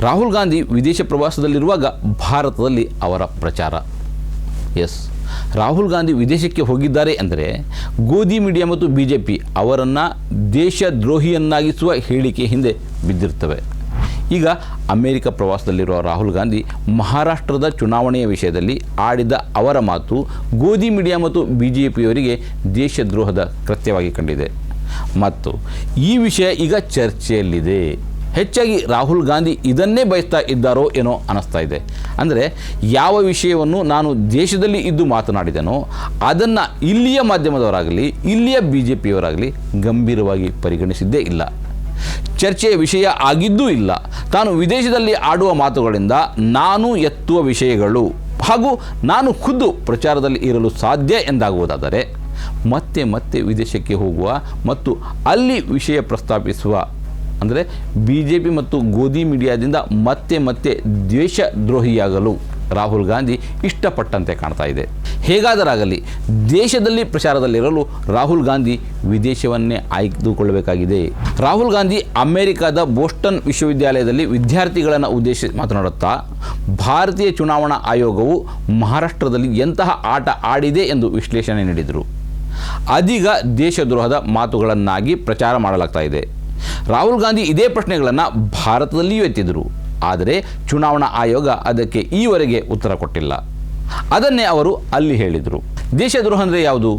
ರಾಹುಲ್ ಗಾಂಧಿ ವಿದೇಶ ಪ್ರವಾಸದಲ್ಲಿರುವಾಗ ಭಾರತದಲ್ಲಿ ಅವರ ಪ್ರಚಾರ. ಎಸ್. ರಾಹುಲ್ ಗಾಂಧಿ ವಿದೇಶಕ್ಕೆ ಹೋಗಿದ್ದಾರೆ ಅಂದರೆ ಗೋಧಿ ಮೀಡಿಯಾ ಮತ್ತು ಬಿ ಜೆ ಪಿ ಅವರನ್ನು ದೇಶದ್ರೋಹಿಯನ್ನಾಗಿಸುವ ಹೇಳಿಕೆ ಹಿಂದೆ ಬಿದ್ದಿರ್ತವೆ ಈಗ ಅಮೆರಿಕ ಪ್ರವಾಸದಲ್ಲಿರುವ ರಾಹುಲ್ ಗಾಂಧಿ ಮಹಾರಾಷ್ಟ್ರದ ಚುನಾವಣೆಯ ವಿಷಯದಲ್ಲಿ ಆಡಿದ ಅವರ ಮಾತು ಗೋಧಿ ಮೀಡಿಯಾ ಮತ್ತು ಬಿ ಜೆ ಪಿಯವರಿಗೆ ದೇಶದ್ರೋಹದ ಕೃತ್ಯವಾಗಿ ಕಂಡಿದೆ. ಮತ್ತು ಈ ವಿಷಯ ಈಗ ಚರ್ಚೆಯಲ್ಲಿದೆ. ಹೆಚ್ಚಾಗಿ ರಾಹುಲ್ ಗಾಂಧಿ ಇದನ್ನೇ ಬಯಸ್ತಾ ಇದ್ದಾರೋ ಏನೋ ಅನ್ನಿಸ್ತಾ ಇದೆ. ಅಂದರೆ ಯಾವ ವಿಷಯವನ್ನು ನಾನು ದೇಶದಲ್ಲಿ ಇದ್ದು ಮಾತನಾಡಿದನೋ ಅದನ್ನು ಇಲ್ಲಿಯ ಮಾಧ್ಯಮದವರಾಗಲಿ, ಇಲ್ಲಿಯ ಬಿ ಜೆ ಪಿಯವರಾಗಲಿ ಗಂಭೀರವಾಗಿ ಪರಿಗಣಿಸಿದ್ದೇ ಇಲ್ಲ. ಚರ್ಚೆಯ ವಿಷಯ ಆಗಿದ್ದೂ ಇಲ್ಲ. ತಾನು ವಿದೇಶದಲ್ಲಿ ಆಡುವ ಮಾತುಗಳಿಂದ ನಾನು ಎತ್ತುವ ವಿಷಯಗಳು ಹಾಗೂ ನಾನು ಖುದ್ದು ಪ್ರಚಾರದಲ್ಲಿ ಇರಲು ಸಾಧ್ಯ ಎಂದಾಗುವುದಾದರೆ, ಮತ್ತೆ ಮತ್ತೆ ವಿದೇಶಕ್ಕೆ ಹೋಗುವ ಮತ್ತು ಅಲ್ಲಿ ವಿಷಯ ಪ್ರಸ್ತಾಪಿಸುವ ಅಂದರೆ ಬಿ ಜೆ ಪಿ ಮತ್ತು ಗೋಧಿ ಮೀಡಿಯಾದಿಂದ ಮತ್ತೆ ಮತ್ತೆ ದ್ವೇಷದ್ರೋಹಿಯಾಗಲು ರಾಹುಲ್ ಗಾಂಧಿ ಇಷ್ಟಪಟ್ಟಂತೆ ಕಾಣ್ತಾ ಇದೆ. ಹೇಗಾದರಾಗಲಿ, ದೇಶದಲ್ಲಿ ಪ್ರಚಾರದಲ್ಲಿರಲು ರಾಹುಲ್ ಗಾಂಧಿ ವಿದೇಶವನ್ನೇ ಆಯ್ದುಕೊಳ್ಳಬೇಕಾಗಿದೆ. ರಾಹುಲ್ ಗಾಂಧಿ ಅಮೆರಿಕದ ಬೋಸ್ಟನ್ ವಿಶ್ವವಿದ್ಯಾಲಯದಲ್ಲಿ ವಿದ್ಯಾರ್ಥಿಗಳನ್ನು ಉದ್ದೇಶಿಸಿ ಮಾತನಾಡುತ್ತಾ, ಭಾರತೀಯ ಚುನಾವಣಾ ಆಯೋಗವು ಮಹಾರಾಷ್ಟ್ರದಲ್ಲಿ ಎಂತಹ ಆಟ ಆಡಿದೆ ಎಂದು ವಿಶ್ಲೇಷಣೆ ನೀಡಿದರು. ಅದೀಗ ದೇಶದ್ರೋಹದ ಮಾತುಗಳನ್ನಾಗಿ ಪ್ರಚಾರ ಮಾಡಲಾಗ್ತಾ ಇದೆ. ರಾಹುಲ್ ಗಾಂಧಿ ಇದೇ ಪ್ರಶ್ನೆಗಳನ್ನು ಭಾರತದಲ್ಲಿಯೂ ಎತ್ತಿದರು. ಆದರೆ ಚುನಾವಣಾ ಆಯೋಗ ಅದಕ್ಕೆ ಈವರೆಗೆ ಉತ್ತರ ಕೊಟ್ಟಿಲ್ಲ. ಅದನ್ನೇ ಅವರು ಅಲ್ಲಿ ಹೇಳಿದರು. ದೇಶದ್ರೋಹ ಅಂದರೆ ಯಾವುದು?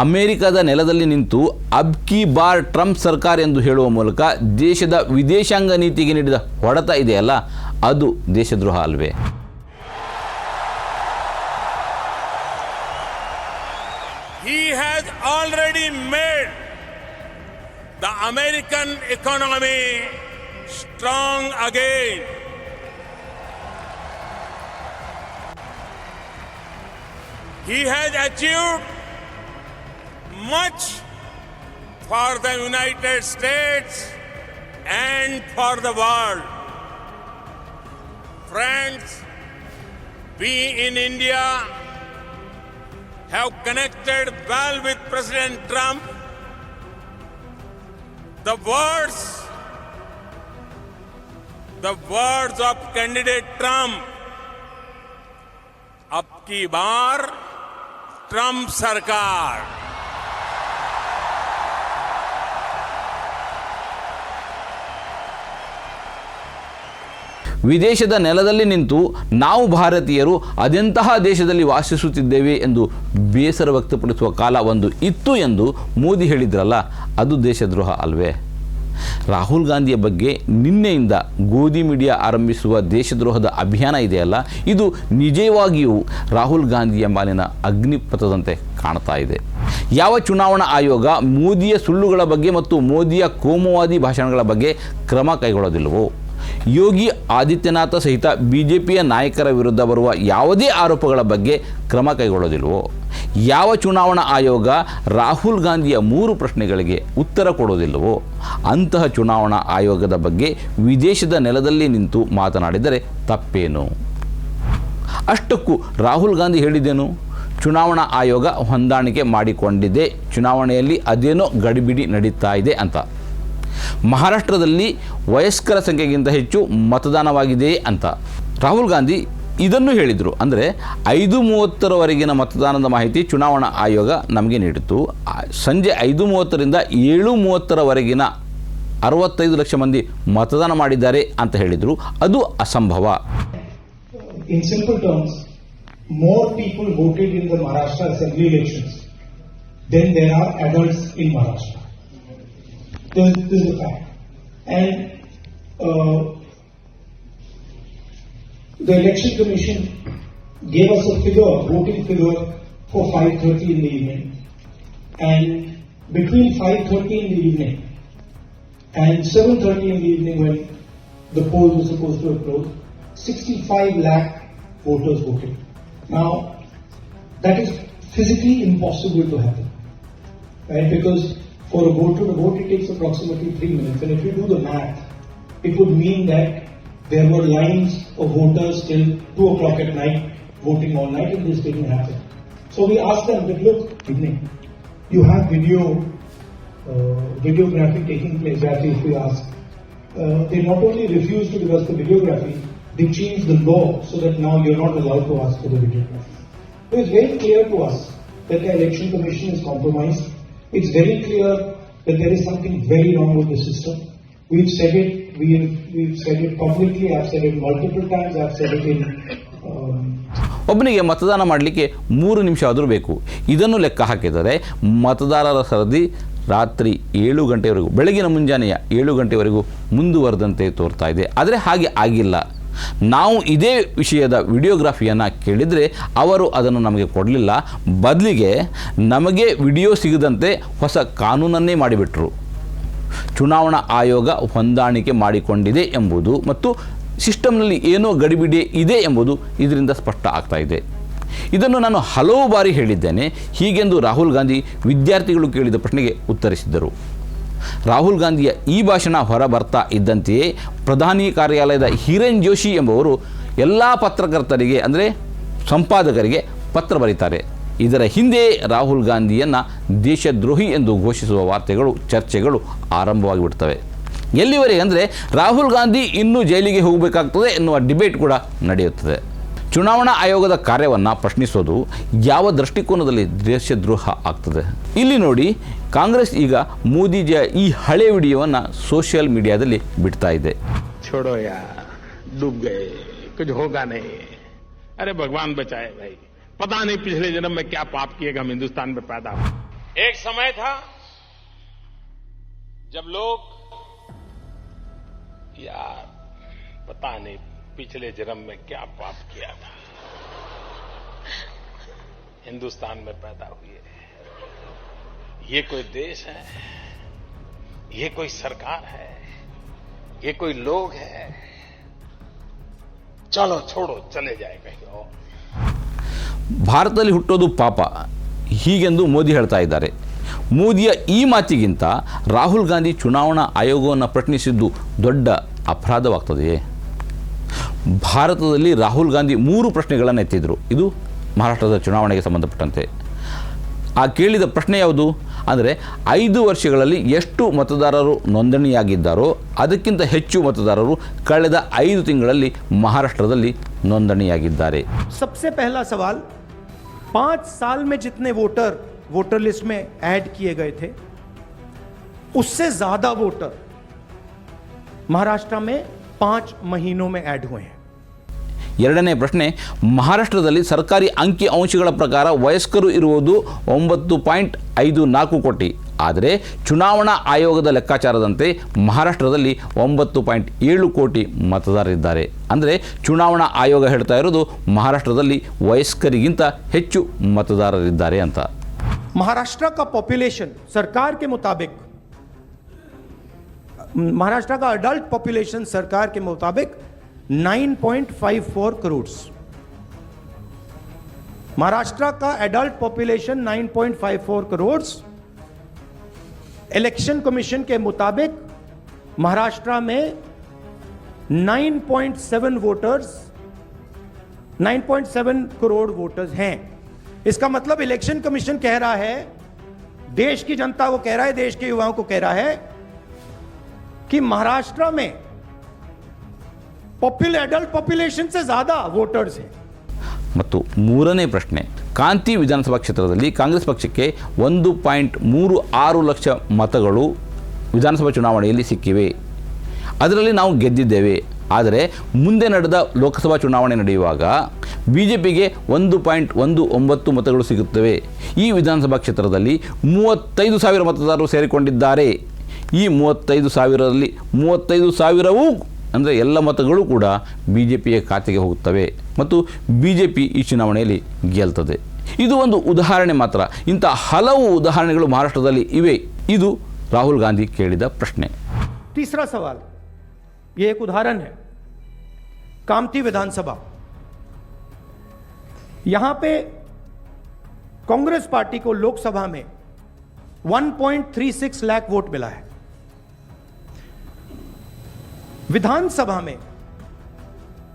ಅಮೆರಿಕದ ನೆಲದಲ್ಲಿ ನಿಂತು ಅಬ್ ಕಿ ಬಾರ್ ಟ್ರಂಪ್ ಸರ್ಕಾರ ಎಂದು ಹೇಳುವ ಮೂಲಕ ದೇಶದ ವಿದೇಶಾಂಗ ನೀತಿಗೆ ನೀಡಿದ ಹೊಡೆತ ಇದೆಯಲ್ಲ ಅದು ದೇಶದ್ರೋಹ ಅಲ್ವೇ? He has already made the American economy strong again. He has achieved much for the United States and for the world. Friends, we in India have connected well with President Trump. The words, the words of candidate Trump, अब की बार Trump सरकार ವಿದೇಶದ ನೆಲದಲ್ಲಿ ನಿಂತು ನಾವು ಭಾರತೀಯರು ಅದೆಂತಹ ದೇಶದಲ್ಲಿ ವಾಸಿಸುತ್ತಿದ್ದೇವೆ ಎಂದು ಬೇಸರ ವ್ಯಕ್ತಪಡಿಸುವ ಕಾಲ ಒಂದು ಇತ್ತು ಎಂದು ಮೋದಿ ಹೇಳಿದ್ರಲ್ಲ, ಅದು ದೇಶದ್ರೋಹ ಅಲ್ವೇ? ರಾಹುಲ್ ಗಾಂಧಿಯ ಬಗ್ಗೆ ನಿನ್ನೆಯಿಂದ ಗೋಧಿ ಮೀಡಿಯಾ ಆರಂಭಿಸುವ ದೇಶದ್ರೋಹದ ಅಭಿಯಾನ ಇದೆಯಲ್ಲ, ಇದು ನಿಜವಾಗಿಯೂ ರಾಹುಲ್ ಗಾಂಧಿಯ ಮಾಲಿನ ಅಗ್ನಿಪಥದಂತೆ ಕಾಣ್ತಾ ಇದೆ. ಯಾವ ಚುನಾವಣಾ ಆಯೋಗ ಮೋದಿಯ ಸುಳ್ಳುಗಳ ಬಗ್ಗೆ ಮತ್ತು ಮೋದಿಯ ಕೋಮುವಾದಿ ಭಾಷಣಗಳ ಬಗ್ಗೆ ಕ್ರಮ ಕೈಗೊಳ್ಳೋದಿಲ್ಲವೋ ಯೋಗಿ ಆದಿತ್ಯನಾಥ ಸಹಿತ ಬಿ ಜೆ ಪಿಯ ನಾಯಕರ ವಿರುದ್ಧ ಬರುವ ಯಾವುದೇ ಆರೋಪಗಳ ಬಗ್ಗೆ ಕ್ರಮ ಕೈಗೊಳ್ಳೋದಿಲ್ವೋ? ಯಾವ ಚುನಾವಣಾ ಆಯೋಗ ರಾಹುಲ್ ಗಾಂಧಿಯ ಮೂರು ಪ್ರಶ್ನೆಗಳಿಗೆ ಉತ್ತರ ಕೊಡೋದಿಲ್ಲವೋ ಅಂತಹ ಚುನಾವಣಾ ಆಯೋಗದ ಬಗ್ಗೆ ವಿದೇಶದ ನೆಲದಲ್ಲಿ ನಿಂತು ಮಾತನಾಡಿದರೆ ತಪ್ಪೇನು? ಅಷ್ಟಕ್ಕೂ ರಾಹುಲ್ ಗಾಂಧಿ ಹೇಳಿದ್ದೇನು? ಚುನಾವಣಾ ಆಯೋಗ ಹೊಂದಾಣಿಕೆ ಮಾಡಿಕೊಂಡಿದೆ, ಚುನಾವಣೆಯಲ್ಲಿ ಅದೇನೋ ಗಡಿಬಿಡಿ ನಡೀತಾ ಇದೆ ಅಂತ. ಮಹಾರಾಷ್ಟ್ರದಲ್ಲಿ ವಯಸ್ಕರ ಸಂಖ್ಯೆಗಿಂತ ಹೆಚ್ಚು ಮತದಾನವಾಗಿದೆ ಅಂತ. ರಾಹುಲ್ ಗಾಂಧಿ ಇದನ್ನು ಹೇಳಿದರು. ಅಂದರೆ ಐದು ಮೂವತ್ತರವರೆಗಿನ ಮತದಾನದ ಮಾಹಿತಿ ಚುನಾವಣಾ ಆಯೋಗ ನಮಗೆ ನೀಡಿತು ಸಂಜೆ ಐದು ಮೂವತ್ತರಿಂದ ಏಳು ಮೂವತ್ತರವರೆಗಿನ ಅರವತ್ತೈದು ಲಕ್ಷ ಮಂದಿ ಮತದಾನ ಮಾಡಿದ್ದಾರೆ ಅಂತ ಹೇಳಿದರು. ಅದು ಅಸಂಭವ. In simple terms, more people voted in the Maharashtra assembly elections than there are adults in Maharashtra. This, this is a fact. And uh, the election commission gave us a figure, voting figure for 5.30 in the evening. And between 5.30 in the evening and 7.30 in the evening when the polls were supposed to have closed, 65 lakh voters voted. Now, that is physically impossible to happen. Right? Because for a voter to the vote, it takes approximately three minutes. And if you do the math, it would mean that there were lines of voters till 2 o'clock at night voting all night, and this didn't happen. So we asked them that, look, evening, you have video, uh, videography taking place, as if we asked, uh, they not only refused to give us the videography, they changed the law so that now you're not allowed to ask for the videography. So it's very clear to us that the election commission is compromised. It's very clear that there is something very wrong with the system. We've said it. We've we've said it publicly. I've said it multiple times. I've said it in. Um, ಒಬ್ಬನಿಗೆ ಮತದಾನ ಮಾಡಲಿಕ್ಕೆ ಮೂರು ನಿಮಿಷ ಆದರೂ ಬೇಕು ಇದನ್ನು ಲೆಕ್ಕ ಹಾಕಿದರೆ ಮತದಾರರ ಸರದಿ ರಾತ್ರಿ ಏಳು ಗಂಟೆವರೆಗೂ ಬೆಳಗಿನ ಮುಂಜಾನೆಯ ಏಳು ಗಂಟೆವರೆಗೂ ಮುಂದುವರೆದಂತೆ ತೋರ್ತಾ ಇದೆ ಆದರೆ ಹಾಗೆ ಆಗಿಲ್ಲ ನಾವು ಇದೇ ವಿಷಯದ ವಿಡಿಯೋಗ್ರಾಫಿಯನ್ನು ಕೇಳಿದರೆ ಅವರು ಅದನ್ನು ನಮಗೆ ಕೊಡಲಿಲ್ಲ. ಬದಲಿಗೆ ನಮಗೆ ವಿಡಿಯೋ ಸಿಗದಂತೆ ಹೊಸ ಕಾನೂನನ್ನೇ ಮಾಡಿಬಿಟ್ರು. ಚುನಾವಣಾ ಆಯೋಗ ಹೊಂದಾಣಿಕೆ ಮಾಡಿಕೊಂಡಿದೆ ಎಂಬುದು ಮತ್ತು ಸಿಸ್ಟಮ್ನಲ್ಲಿ ಏನೋ ಗಡಿಬಿಡಿ ಇದೆ ಎಂಬುದು ಇದರಿಂದ ಸ್ಪಷ್ಟ ಆಗ್ತಾ ಇದೆ. ಇದನ್ನು ನಾನು ಹಲವು ಬಾರಿ ಹೇಳಿದ್ದೇನೆ. ಹೀಗೆಂದು ರಾಹುಲ್ ಗಾಂಧಿ ವಿದ್ಯಾರ್ಥಿಗಳು ಕೇಳಿದ ಪ್ರಶ್ನೆಗೆ ಉತ್ತರಿಸಿದ್ದರು. ರಾಹುಲ್ ಗಾಂಧಿಯ ಈ ಭಾಷಣ ಹೊರ ಬರ್ತಾ ಇದ್ದಂತೆಯೇ ಪ್ರಧಾನಿ ಕಾರ್ಯಾಲಯದ ಹಿರೇನ್ ಜೋಶಿ ಎಂಬುವರು ಎಲ್ಲ ಪತ್ರಕರ್ತರಿಗೆ, ಅಂದರೆ ಸಂಪಾದಕರಿಗೆ ಪತ್ರ ಬರೀತಾರೆ. ಇದರ ಹಿಂದೆ ರಾಹುಲ್ ಗಾಂಧಿಯನ್ನು ದೇಶದ್ರೋಹಿ ಎಂದು ಘೋಷಿಸುವ ವಾರ್ತೆಗಳು, ಚರ್ಚೆಗಳು ಆರಂಭವಾಗಿ ಬಿಡ್ತವೆ ಎಲ್ಲಿವರೆಗೆ ಅಂದರೆ ರಾಹುಲ್ ಗಾಂಧಿ ಇನ್ನೂ ಜೈಲಿಗೆ ಹೋಗಬೇಕಾಗ್ತದೆ ಎನ್ನುವ ಡಿಬೇಟ್ ಕೂಡ ನಡೆಯುತ್ತದೆ. ಚುನಾವಣಾ ಆಯೋಗದ ಕಾರ್ಯವನ್ನು ಪ್ರಶ್ನಿಸೋದು ಯಾವ ದೃಷ್ಟಿಕೋನದಲ್ಲಿ ದೇಶದ್ರೋಹ ಆಗ್ತದೆ ಇಲ್ಲಿ ನೋಡಿ ಕಾಂಗ್ರೆಸ್ ಈಗ ಮೋದಿಜಿಯ ಈ ಹಳೆ ವಿಡಿಯೋವನ್ನು ಸೋಷಿಯಲ್ ಮೀಡಿಯಾದಲ್ಲಿ ಬಿಡ್ತಾ ಇದೆ छोड़ो यार डूब गए कुछ होगा नहीं अरे भगवान बचाए भाई पता नहीं पिछले जन्म में क्या पाप किए कि हम हिंदुस्तान में पैदा हुए एक समय था जब लोग यार पता नहीं पिछले जन्म में क्या पाप किया था हिंदुस्तान में पैदा हुए ये कोई देश है ये कोई सरकार है ये कोई लोग है चलो छोड़ो चले जाए कहीं और ಭಾರತದಲ್ಲಿ ಹುಟ್ಟೋದು ಪಾಪ ಹೀಗೆಂದು ಮೋದಿ ಹೇಳ್ತಾ ಇದ್ದಾರೆ ಮೋದಿಯ ಈ ಮಾತಿಗಿಂತ ರಾಹುಲ್ ಗಾಂಧಿ ಚುನಾವಣಾ ಆಯೋಗವನ್ನು ಪ್ರಶ್ನಿಸಿದ್ದು ದೊಡ್ಡ ಅಪರಾಧವಾಗ್ತದೆಯೇ ಭಾರತದಲ್ಲಿ ರಾಹುಲ್ ಗಾಂಧಿ ಮೂರು ಪ್ರಶ್ನೆಗಳನ್ನು ಎತ್ತಿದ್ರು ಇದು ಮಹಾರಾಷ್ಟ್ರದ ಚುನಾವಣೆಗೆ ಸಂಬಂಧಪಟ್ಟಂತೆ ಆ ಕೇಳಿದ ಪ್ರಶ್ನೆ ಯಾವುದು ಅಂದರೆ ಐದು ವರ್ಷಗಳಲ್ಲಿ ಎಷ್ಟು ಮತದಾರರು ನೋಂದಣಿಯಾಗಿದ್ದಾರೋ ಅದಕ್ಕಿಂತ ಹೆಚ್ಚು ಮತದಾರರು ಕಳೆದ ಐದು ತಿಂಗಳಲ್ಲಿ ಮಹಾರಾಷ್ಟ್ರದಲ್ಲಿ ನೋಂದಣಿಯಾಗಿದ್ದಾರೆ सबसे पहला सवाल पांच साल में जितने वोटर वोटर लिस्ट में ऐड किए गए थे उससे ज्यादा वोटर महाराष्ट्र में पांच महीनों में ऐड हुए हैं ಎರಡನೇ ಪ್ರಶ್ನೆ ಮಹಾರಾಷ್ಟ್ರದಲ್ಲಿ ಸರ್ಕಾರಿ ಅಂಕಿ ಅಂಶಗಳ ಪ್ರಕಾರ ವಯಸ್ಕರು ಇರುವುದು ಒಂಬತ್ತು ಪಾಯಿಂಟ್ ಐದು ನಾಲ್ಕು ಕೋಟಿ ಆದರೆ ಚುನಾವಣಾ ಆಯೋಗದ ಲೆಕ್ಕಾಚಾರದಂತೆ ಮಹಾರಾಷ್ಟ್ರದಲ್ಲಿ ಒಂಬತ್ತು ಪಾಯಿಂಟ್ ಏಳು ಕೋಟಿ ಮತದಾರರಿದ್ದಾರೆ ಅಂದರೆ ಚುನಾವಣಾ ಆಯೋಗ ಹೇಳ್ತಾ ಇರೋದು ಮಹಾರಾಷ್ಟ್ರದಲ್ಲಿ ವಯಸ್ಕರಿಗಿಂತ ಹೆಚ್ಚು ಮತದಾರರಿದ್ದಾರೆ ಅಂತ महाराष्ट्र का पॉपुलेशन सरकार के मुताबिक महाराष्ट्र का अडल्ट पॉपुलेशन सरकार के मुताबिक 9.54 करोड़ महाराष्ट्र का adult population 9.54 crore election commission के मुताबिक महाराष्ट्र में 9.7 वोटर्स 9.7 करोड़ वोटर्स हैं इसका मतलब इलेक्शन कमीशन कह रहा है देश की जनता को कह रहा है, देश के युवाओं को कह रहा है कि महाराष्ट्र में पॉपुलर एडल्ट पॉपुलेशन से ज्यादा वोटर्स हैं ಮತ್ತು ಮೂರನೇ ಪ್ರಶ್ನೆ ಕಾಂತಿ ವಿಧಾನಸಭಾ ಕ್ಷೇತ್ರದಲ್ಲಿ ಕಾಂಗ್ರೆಸ್ ಪಕ್ಷಕ್ಕೆ ಒಂದು ಪಾಯಿಂಟ್ ಮೂರು ಆರು ಲಕ್ಷ ಮತಗಳು ವಿಧಾನಸಭಾ ಚುನಾವಣೆಯಲ್ಲಿ ಸಿಕ್ಕಿವೆ ಅದರಲ್ಲಿ ನಾವು ಗೆದ್ದಿದ್ದೇವೆ ಆದರೆ ಮುಂದೆ ನಡೆದ ಲೋಕಸಭಾ ಚುನಾವಣೆ ನಡೆಯುವಾಗ ಬಿ ಜೆ ಪಿಗೆ ಒಂದು ಪಾಯಿಂಟ್ ಒಂದು ಒಂಬತ್ತು ಮತಗಳು ಸಿಗುತ್ತವೆ ಈ ವಿಧಾನಸಭಾ ಕ್ಷೇತ್ರದಲ್ಲಿ ಮೂವತ್ತೈದು ಸಾವಿರ ಮತದಾರರು ಸೇರಿಕೊಂಡಿದ್ದಾರೆ ಈ ಮೂವತ್ತೈದು ಸಾವಿರದಲ್ಲಿ ಮೂವತ್ತೈದು ಸಾವಿರವೂ ಅಂದರೆ ಎಲ್ಲ ಮತಗಳು ಕೂಡ ಬಿ ಜೆ ಪಿಯ ಖಾತೆಗೆ ಹೋಗುತ್ತವೆ ಮತ್ತು ಬಿ ಜೆ ಪಿ ಈ ಚುನಾವಣೆಯಲ್ಲಿ ಗೆಲ್ತದೆ ಇದು ಒಂದು ಉದಾಹರಣೆ ಮಾತ್ರ ಇಂಥ ಹಲವು ಉದಾಹರಣೆಗಳು ಮಹಾರಾಷ್ಟ್ರದಲ್ಲಿ ಇವೆ ಇದು ರಾಹುಲ್ ಗಾಂಧಿ ಕೇಳಿದ ಪ್ರಶ್ನೆ तीसरा सवाल ये एक उदाहरण है कामती विधानसभा यहां पे कांग्रेस पार्टी को लोकसभा में 1.36 लाख वोट मिला है विधानसभा में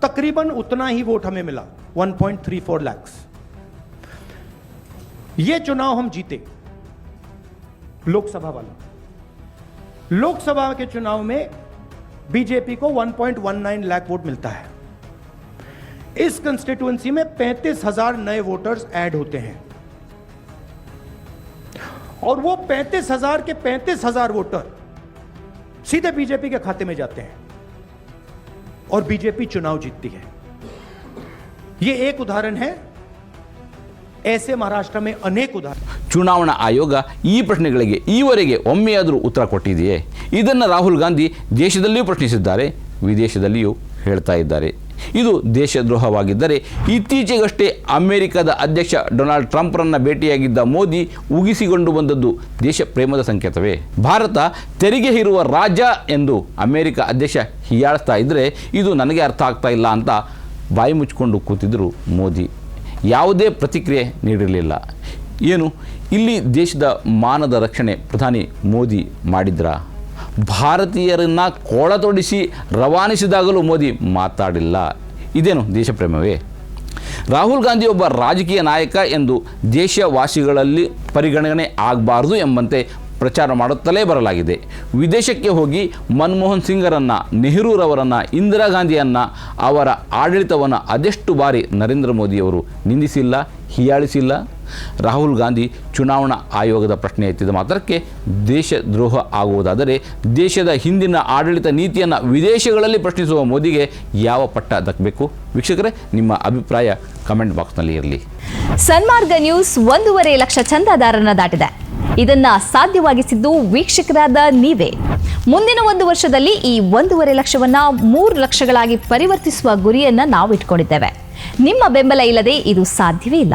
तकरीबन उतना ही वोट हमें मिला 1.34 लाख ये चुनाव हम जीते, लोकसभा वाला। लोकसभा के चुनाव में बीजेपी को 1.19 लाख वोट मिलता है। इस कंस्टिट्यूंसी में पैंतीस हज़ार नए वोटर्स ऐड होते हैं। और वो पैंतीस हज़ार के पैंतीस हज़ार वोटर सीधे बीजेपी के खाते में जाते हैं। और बीजेपी चुनाव जीतती है ये एक उदाहरण है ऐसे महाराष्ट्र में अनेक उदाहरण ಚುನಾವಣಾ ಆಯೋಗ ಈ ಪ್ರಶ್ನೆಗಳಿಗೆ ಈವರೆಗೆ ಒಮ್ಮೆಯಾದರೂ ಉತ್ತರ ಕೊಟ್ಟಿದೆಯೇ ಇದನ್ನು ರಾಹುಲ್ ಗಾಂಧಿ ದೇಶದಲ್ಲಿಯೂ ಪ್ರಶ್ನಿಸಿದ್ದಾರೆ ವಿದೇಶದಲ್ಲಿಯೂ ಹೇಳ್ತಾ ಇದ್ದಾರೆ ಇದು ದೇಶದ್ರೋಹವಾಗಿದ್ದರೆ ಇತ್ತೀಚೆಗಷ್ಟೇ ಅಮೆರಿಕದ ಅಧ್ಯಕ್ಷ ಡೊನಾಲ್ಡ್ ಟ್ರಂಪ್ರನ್ನು ಭೇಟಿಯಾಗಿದ್ದ ಮೋದಿ ಉಗಿಸಿಕೊಂಡು ಬಂದದ್ದು ದೇಶ ಪ್ರೇಮದ ಸಂಕೇತವೇ. ಭಾರತ ತೆರಿಗೆ ಇರುವ ರಾಜ ಎಂದು ಅಮೆರಿಕ ಅಧ್ಯಕ್ಷ ಹೀಯಾಳಿಸ್ತಾ ಇದ್ದರೆ ಇದು ನನಗೆ ಅರ್ಥ ಆಗ್ತಾ ಇಲ್ಲ ಅಂತ ಬಾಯಿ ಮುಚ್ಚಿಕೊಂಡು ಕೂತಿದ್ದರು ಮೋದಿ. ಯಾವುದೇ ಪ್ರತಿಕ್ರಿಯೆ ನೀಡಿರಲಿಲ್ಲ. ಏನು? ಇಲ್ಲಿ ದೇಶದ ಮಾನದ ರಕ್ಷಣೆ ಪ್ರಧಾನಿ ಮೋದಿ ಮಾಡಿದ್ರ? ಭಾರತೀಯರನ್ನು ಕೊಳತೊಡಿಸಿ ರವಾನಿಸಿದಾಗಲೂ ಮೋದಿ ಮಾತಾಡಿಲ್ಲ. ಇದೇನು ದೇಶಪ್ರೇಮವೇ ರಾಹುಲ್ ಗಾಂಧಿ ಒಬ್ಬ ರಾಜಕೀಯ ನಾಯಕ ಎಂದು ದೇಶವಾಸಿಗಳಲ್ಲಿ ಪರಿಗಣನೆ ಆಗಬಾರದು ಎಂಬಂತೆ ಪ್ರಚಾರ ಮಾಡುತ್ತಲೇ ಬರಲಾಗಿದೆ. ವಿದೇಶಕ್ಕೆ ಹೋಗಿ ಮನಮೋಹನ್ ಸಿಂಗರನ್ನು ನೆಹರೂರವರನ್ನು ಇಂದಿರಾ ಗಾಂಧಿಯನ್ನು, ಅವರ ಆಡಳಿತವನ್ನು ಅದೆಷ್ಟು ಬಾರಿ ನರೇಂದ್ರ ಮೋದಿಯವರು ನಿಂದಿಸಿಲ್ಲ, ಹೀಯಾಳಿಸಿಲ್ಲ? ರಾಹುಲ್ ಗಾಂಧಿ ಚುನಾವಣಾ ಆಯೋಗದ ಪ್ರಶ್ನೆ ಎತ್ತಿದ ಮಾತ್ರಕ್ಕೆ ದೇಶದ್ರೋಹ ಆಗುವುದಾದರೆ ದೇಶದ ಹಿಂದಿನ ಆಡಳಿತ ನೀತಿಯನ್ನು ವಿದೇಶಗಳಲ್ಲಿ ಪ್ರಶ್ನಿಸುವ ಮೋದಿಗೆ ಯಾವ ಪಟ್ಟ ದಕ್ಕಬೇಕು? ವೀಕ್ಷಕರೇ, ನಿಮ್ಮ ಅಭಿಪ್ರಾಯ ಕಮೆಂಟ್ ಬಾಕ್ಸ್ನಲ್ಲಿ ಇರಲಿ. ಸನ್ಮಾರ್ಗ ನ್ಯೂಸ್ ಒಂದೂವರೆ ಲಕ್ಷ ಚಂದಾದಾರನ ದಾಟಿದೆ. ಇದನ್ನ ಸಾಧ್ಯವಾಗಿಸಿದ್ದು ವೀಕ್ಷಕರಾದ ನೀವೇ. ಮುಂದಿನ ಒಂದು ವರ್ಷದಲ್ಲಿ ಈ ಒಂದೂವರೆ ಲಕ್ಷವನ್ನ ಮೂರು ಲಕ್ಷಗಳಾಗಿ ಪರಿವರ್ತಿಸುವ ಗುರಿಯನ್ನ ನಾವು ಇಟ್ಕೊಂಡಿದ್ದೇವೆ ನಿಮ್ಮ ಬೆಂಬಲ ಇಲ್ಲದೆ ಇದು ಸಾಧ್ಯವೇ ಇಲ್ಲ.